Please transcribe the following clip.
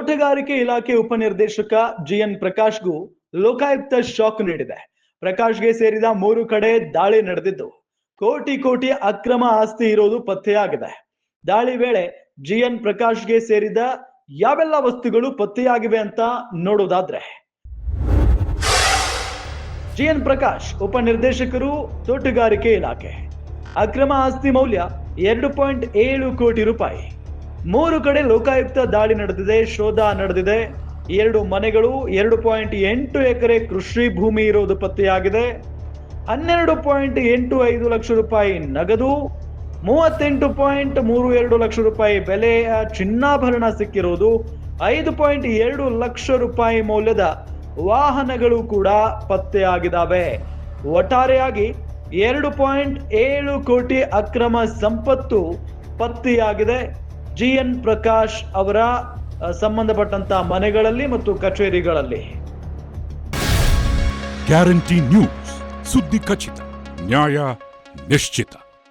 ತೋಟಗಾರಿಕೆ ಇಲಾಖೆ ಉಪನಿರ್ದೇಶಕ ಜಿಎನ್ ಪ್ರಕಾಶ್ಗೂ ಲೋಕಾಯುಕ್ತ ಶಾಕ್ ನೀಡಿದೆ. ಪ್ರಕಾಶ್ಗೆ ಸೇರಿದ ಮೂರು ಕಡೆ ದಾಳಿ ನಡೆದಿದ್ದು, ಕೋಟಿ ಕೋಟಿ ಅಕ್ರಮ ಆಸ್ತಿ ಇರೋದು ಪತ್ತೆಯಾಗಿದೆ. ದಾಳಿ ವೇಳೆ ಜಿಎನ್ ಪ್ರಕಾಶ್ಗೆ ಸೇರಿದ ಯಾವೆಲ್ಲ ವಸ್ತುಗಳು ಪತ್ತೆಯಾಗಿವೆ ಅಂತ ನೋಡೋದಾದ್ರೆ, ಜಿಎನ್ ಪ್ರಕಾಶ್ ಉಪನಿರ್ದೇಶಕರು ತೋಟಗಾರಿಕೆ ಇಲಾಖೆ. ಅಕ್ರಮ ಆಸ್ತಿ ಮೌಲ್ಯ ಎರಡು ಪಾಯಿಂಟ್ ಏಳು ಕೋಟಿ ರೂಪಾಯಿ. ಮೂರು ಕಡೆ ಲೋಕಾಯುಕ್ತ ದಾಳಿ ನಡೆದಿದೆ, ಶೋಧ ನಡೆದಿದೆ. ಎರಡು ಮನೆಗಳು, ಎರಡು ಪಾಯಿಂಟ್ ಎಂಟು ಎಕರೆ ಕೃಷಿ ಭೂಮಿ ಇರೋದು ಪತ್ತೆಯಾಗಿದೆ. ಹನ್ನೆರಡು ಪಾಯಿಂಟ್ ಎಂಟು ಐದು ಲಕ್ಷ ರೂಪಾಯಿ ನಗದು, ಮೂವತ್ತೆಂಟು ಪಾಯಿಂಟ್ ಮೂರು ಎರಡು ಲಕ್ಷ ರೂಪಾಯಿ ಬೆಲೆಯ ಚಿನ್ನಾಭರಣ ಸಿಕ್ಕಿರುವುದು ಐದು ಪಾಯಿಂಟ್ ಎರಡು ಲಕ್ಷ ರೂಪಾಯಿ ಮೌಲ್ಯದ ವಾಹನಗಳು ಕೂಡ ಪತ್ತೆಯಾಗಿದ್ದಾವೆ. ಒಟ್ಟಾರೆಯಾಗಿ ಎರಡು ಪಾಯಿಂಟ್ ಏಳು ಕೋಟಿ ಅಕ್ರಮ ಸಂಪತ್ತು ಪತ್ತೆಯಾಗಿದೆ. ಜಿ ಎನ್ ಪ್ರಕಾಶ್ ಅವರ ಸಂಬಂಧಪಟ್ಟಂತ ಮನೆಗಳಲ್ಲಿ ಮತ್ತು ಕಚೇರಿಗಳಲ್ಲಿ. Guarantee news. ಸುದ್ದಿ ಖಚಿತ ನ್ಯಾಯ ನಿಶ್ಚಿತ.